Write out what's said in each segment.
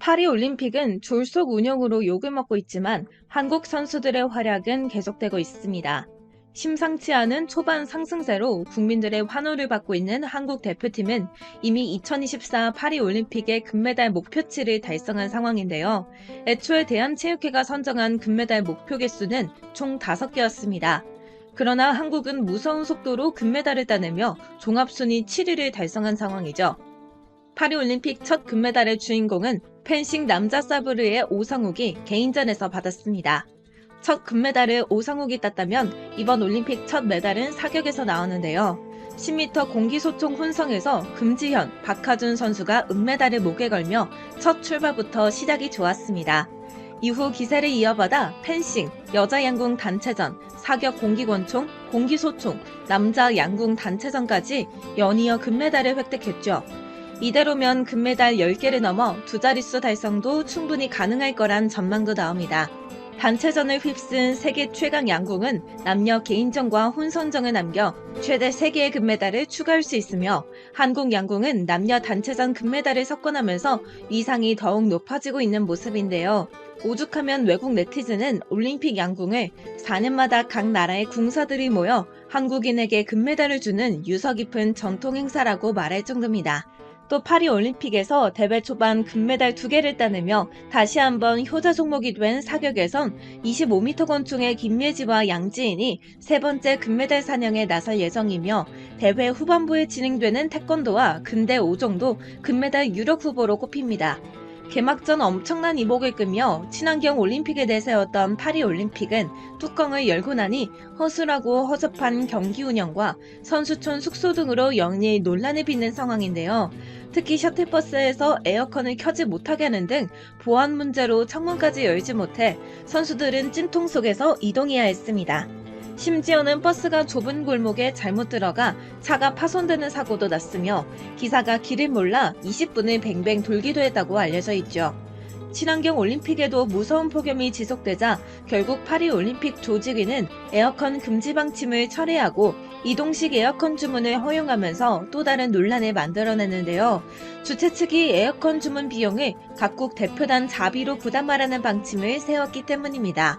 파리 올림픽은 졸속 운영으로 욕을 먹고 있지만 한국 선수들의 활약은 계속되고 있습니다. 심상치 않은 초반 상승세로 국민들의 환호를 받고 있는 한국 대표팀은 이미 2024 파리 올림픽의 금메달 목표치를 달성한 상황인데요. 애초에 대한체육회가 선정한 금메달 목표 개수는 총 5개였습니다. 그러나 한국은 무서운 속도로 금메달을 따내며 종합순위 7위를 달성한 상황이죠. 파리올림픽 첫 금메달의 주인공은 펜싱 남자 사브르의 오상욱이 개인전에서 받았습니다. 첫 금메달을 오상욱이 땄다면 이번 올림픽 첫 메달은 사격에서 나오는데요. 10m 공기소총 혼성에서 금지현, 박하준 선수가 은메달을 목에 걸며 첫 출발부터 시작이 좋았습니다. 이후 기세를 이어받아 펜싱, 여자 양궁 단체전, 사격 공기권총, 공기소총, 남자 양궁 단체전까지 연이어 금메달을 획득했죠. 이대로면 금메달 10개를 넘어 두 자릿수 달성도 충분히 가능할 거란 전망도 나옵니다. 단체전을 휩쓴 세계 최강 양궁은 남녀 개인전과 혼선전을 남겨 최대 3개의 금메달을 추가할 수 있으며 한국 양궁은 남녀 단체전 금메달을 석권하면서 위상이 더욱 높아지고 있는 모습인데요. 오죽하면 외국 네티즌은 올림픽 양궁을 4년마다 각 나라의 궁사들이 모여 한국인에게 금메달을 주는 유서 깊은 전통 행사라고 말할 정도입니다. 또 파리 올림픽에서 대회 초반 금메달 2개를 따내며 다시 한번 효자 종목이 된 사격에선 25m 권총의 김예지와 양지인이 세 번째 금메달 사냥에 나설 예정이며 대회 후반부에 진행되는 태권도와 근대 5종도 금메달 유력 후보로 꼽힙니다. 개막전 엄청난 이목을 끄며 친환경 올림픽에 내세웠던 파리 올림픽은 뚜껑을 열고 나니 허술하고 허접한 경기 운영과 선수촌 숙소 등으로 영리 논란을 빚는 상황인데요. 특히 셔틀버스에서 에어컨을 켜지 못하게 하는 등 보안 문제로 창문까지 열지 못해 선수들은 찜통 속에서 이동해야 했습니다. 심지어는 버스가 좁은 골목에 잘못 들어가 차가 파손되는 사고도 났으며 기사가 길을 몰라 20분을 뱅뱅 돌기도 했다고 알려져 있죠. 친환경 올림픽에도 무서운 폭염이 지속되자 결국 파리 올림픽 조직위는 에어컨 금지 방침을 철회하고 이동식 에어컨 주문을 허용하면서 또 다른 논란을 만들어냈는데요. 주최 측이 에어컨 주문 비용을 각국 대표단 자비로 부담하라는 방침을 세웠기 때문입니다.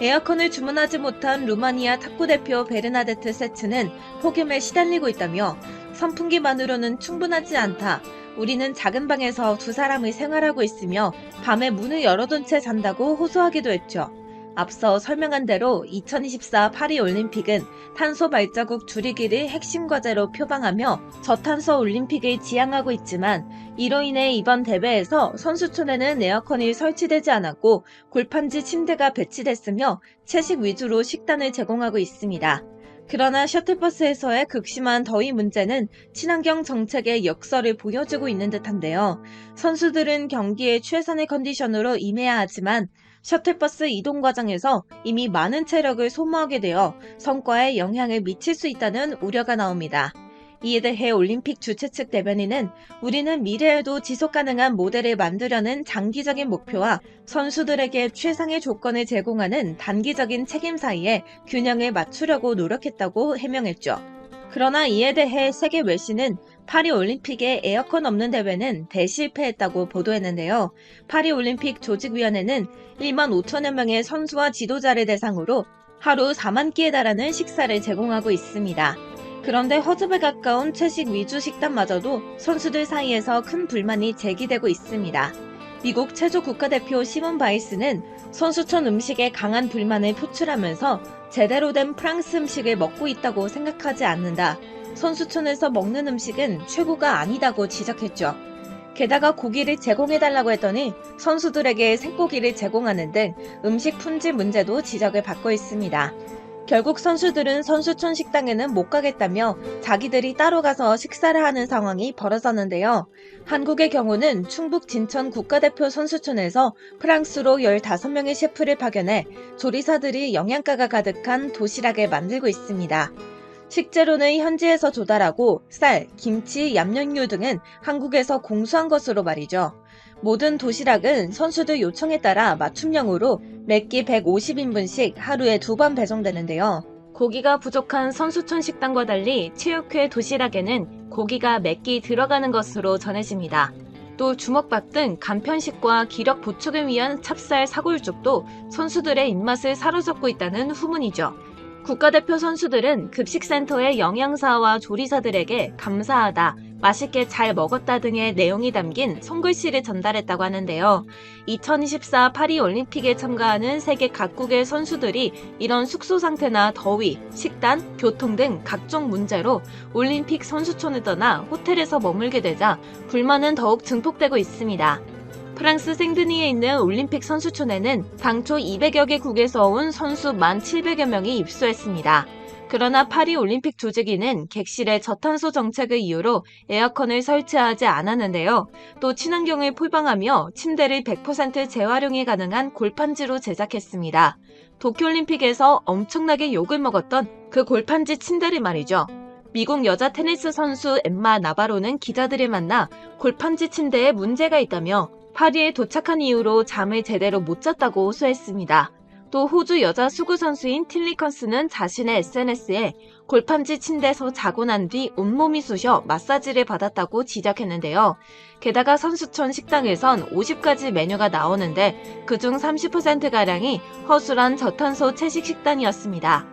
에어컨을 주문하지 못한 루마니아 탁구 대표 베르나데트 세츠는 폭염에 시달리고 있다며 선풍기만으로는 충분하지 않다. 우리는 작은 방에서 두 사람이 생활하고 있으며 밤에 문을 열어둔 채 잔다고 호소하기도 했죠. 앞서 설명한 대로 2024 파리 올림픽은 탄소 발자국 줄이기를 핵심 과제로 표방하며 저탄소 올림픽을 지향하고 있지만 이로 인해 이번 대회에서 선수촌에는 에어컨이 설치되지 않았고 골판지 침대가 배치됐으며 채식 위주로 식단을 제공하고 있습니다. 그러나 셔틀버스에서의 극심한 더위 문제는 친환경 정책의 역설을 보여주고 있는 듯한데요. 선수들은 경기에 최선의 컨디션으로 임해야 하지만 셔틀버스 이동 과정에서 이미 많은 체력을 소모하게 되어 성과에 영향을 미칠 수 있다는 우려가 나옵니다. 이에 대해 올림픽 주최 측 대변인은 우리는 미래에도 지속 가능한 모델을 만들려는 장기적인 목표와 선수들에게 최상의 조건을 제공하는 단기적인 책임 사이에 균형을 맞추려고 노력했다고 해명했죠. 그러나 이에 대해 세계 외신은 파리 올림픽에 에어컨 없는 대회는 대실패했다고 보도했는데요. 파리 올림픽 조직위원회는 1만 5천여 명의 선수와 지도자를 대상으로 하루 4만 끼에 달하는 식사를 제공하고 있습니다. 그런데 허접에 가까운 채식 위주 식단마저도 선수들 사이에서 큰 불만이 제기되고 있습니다. 미국 체조 국가대표 시몬 바이스는 선수촌 음식에 강한 불만을 표출하면서 제대로 된 프랑스 음식을 먹고 있다고 생각하지 않는다. 선수촌에서 먹는 음식은 최고가 아니다고 지적했죠. 게다가 고기를 제공해달라고 했더니 선수들에게 생고기를 제공하는 등 음식 품질 문제도 지적을 받고 있습니다. 결국 선수들은 선수촌 식당에는 못 가겠다며 자기들이 따로 가서 식사를 하는 상황이 벌어졌는데요. 한국의 경우는 충북 진천 국가대표 선수촌에서 프랑스로 15명의 셰프를 파견해 조리사들이 영양가가 가득한 도시락을 만들고 있습니다. 식재료는 현지에서 조달하고 쌀, 김치, 얌연유 등은 한국에서 공수한 것으로 말이죠. 모든 도시락은 선수들 요청에 따라 맞춤형으로 매끼 150인분씩 하루에 두 번 배송되는데요. 고기가 부족한 선수촌 식당과 달리 체육회 도시락에는 고기가 매끼 들어가는 것으로 전해집니다. 또 주먹밥 등 간편식과 기력 보충을 위한 찹쌀 사골죽도 선수들의 입맛을 사로잡고 있다는 후문이죠. 국가대표 선수들은 급식센터의 영양사와 조리사들에게 감사하다, 맛있게 잘 먹었다 등의 내용이 담긴 손글씨를 전달했다고 하는데요. 2024 파리 올림픽에 참가하는 세계 각국의 선수들이 이런 숙소 상태나 더위, 식단, 교통 등 각종 문제로 올림픽 선수촌을 떠나 호텔에서 머물게 되자 불만은 더욱 증폭되고 있습니다. 프랑스 생드니에 있는 올림픽 선수촌에는 당초 200여 개 국에서 온 선수 1,700여 명이 입소했습니다. 그러나 파리 올림픽 조직위는 객실에 저탄소 정책을 이유로 에어컨을 설치하지 않았는데요. 또 친환경을 포방하며 침대를 100% 재활용이 가능한 골판지로 제작했습니다. 도쿄올림픽에서 엄청나게 욕을 먹었던 그 골판지 침대를 말이죠. 미국 여자 테니스 선수 엠마 나바로는 기자들을 만나 골판지 침대에 문제가 있다며 파리에 도착한 이후로 잠을 제대로 못 잤다고 호소했습니다. 또 호주 여자 수구 선수인 틸리컨스는 자신의 SNS에 골판지 침대에서 자고 난 뒤 온몸이 쑤셔 마사지를 받았다고 지적했는데요. 게다가 선수촌 식당에선 50가지 메뉴가 나오는데 그중 30%가량이 허술한 저탄소 채식 식단이었습니다.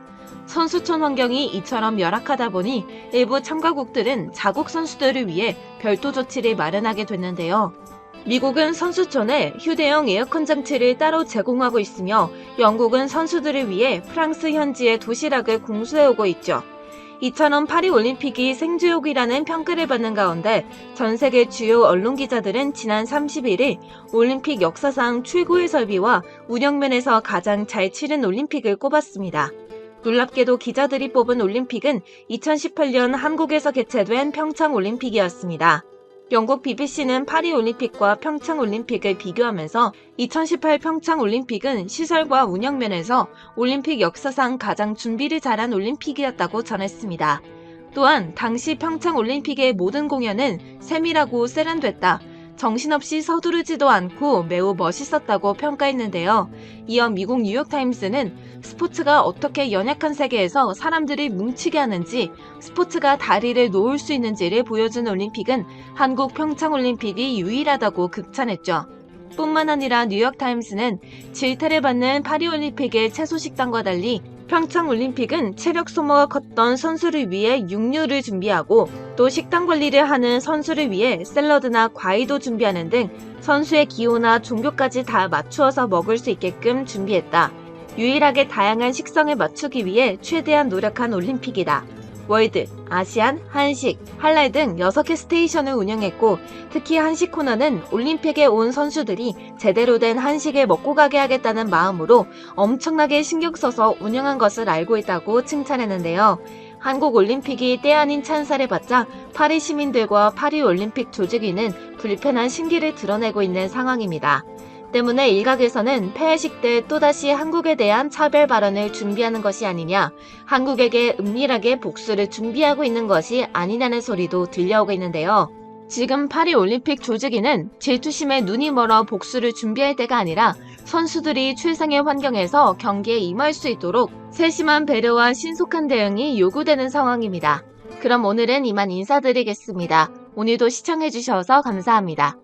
선수촌 환경이 이처럼 열악하다 보니 일부 참가국들은 자국 선수들을 위해 별도 조치를 마련하게 됐는데요. 미국은 선수촌에 휴대용 에어컨 장치를 따로 제공하고 있으며 영국은 선수들을 위해 프랑스 현지의 도시락을 공수해오고 있죠. 이처럼 파리 올림픽이 생주욕이라는 평가를 받는 가운데 전 세계 주요 언론 기자들은 지난 31일 올림픽 역사상 최고의 설비와 운영면에서 가장 잘 치른 올림픽을 꼽았습니다. 놀랍게도 기자들이 뽑은 올림픽은 2018년 한국에서 개최된 평창 올림픽이었습니다. 영국 BBC는 파리 올림픽과 평창 올림픽을 비교하면서 2018 평창 올림픽은 시설과 운영 면에서 올림픽 역사상 가장 준비를 잘한 올림픽이었다고 전했습니다. 또한 당시 평창 올림픽의 모든 공연은 세밀하고 세련됐다. 정신없이 서두르지도 않고 매우 멋있었다고 평가했는데요. 이어 미국 뉴욕타임스는 스포츠가 어떻게 연약한 세계에서 사람들을 뭉치게 하는지, 스포츠가 다리를 놓을 수 있는지를 보여준 올림픽은 한국 평창올림픽이 유일하다고 극찬했죠. 뿐만 아니라 뉴욕타임스는 질타를 받는 파리올림픽의 채소 식단과 달리 평창 올림픽은 체력 소모가 컸던 선수를 위해 육류를 준비하고 또 식단 관리를 하는 선수를 위해 샐러드나 과일도 준비하는 등 선수의 기호나 종교까지 다 맞추어서 먹을 수 있게끔 준비했다. 유일하게 다양한 식성에 맞추기 위해 최대한 노력한 올림픽이다. 월드, 아시안, 한식, 할랄 등 6개 스테이션을 운영했고 특히 한식 코너는 올림픽에 온 선수들이 제대로 된 한식을 먹고 가게 하겠다는 마음으로 엄청나게 신경 써서 운영한 것을 알고 있다고 칭찬했는데요. 한국 올림픽이 때 아닌 찬사를 받자 파리 시민들과 파리 올림픽 조직위는 불편한 심기를 드러내고 있는 상황입니다. 때문에 일각에서는 폐회식 때 또다시 한국에 대한 차별 발언을 준비하는 것이 아니냐, 한국에게 은밀하게 복수를 준비하고 있는 것이 아니냐는 소리도 들려오고 있는데요. 지금 파리 올림픽 조직위는 질투심에 눈이 멀어 복수를 준비할 때가 아니라 선수들이 최상의 환경에서 경기에 임할 수 있도록 세심한 배려와 신속한 대응이 요구되는 상황입니다. 그럼 오늘은 이만 인사드리겠습니다. 오늘도 시청해주셔서 감사합니다.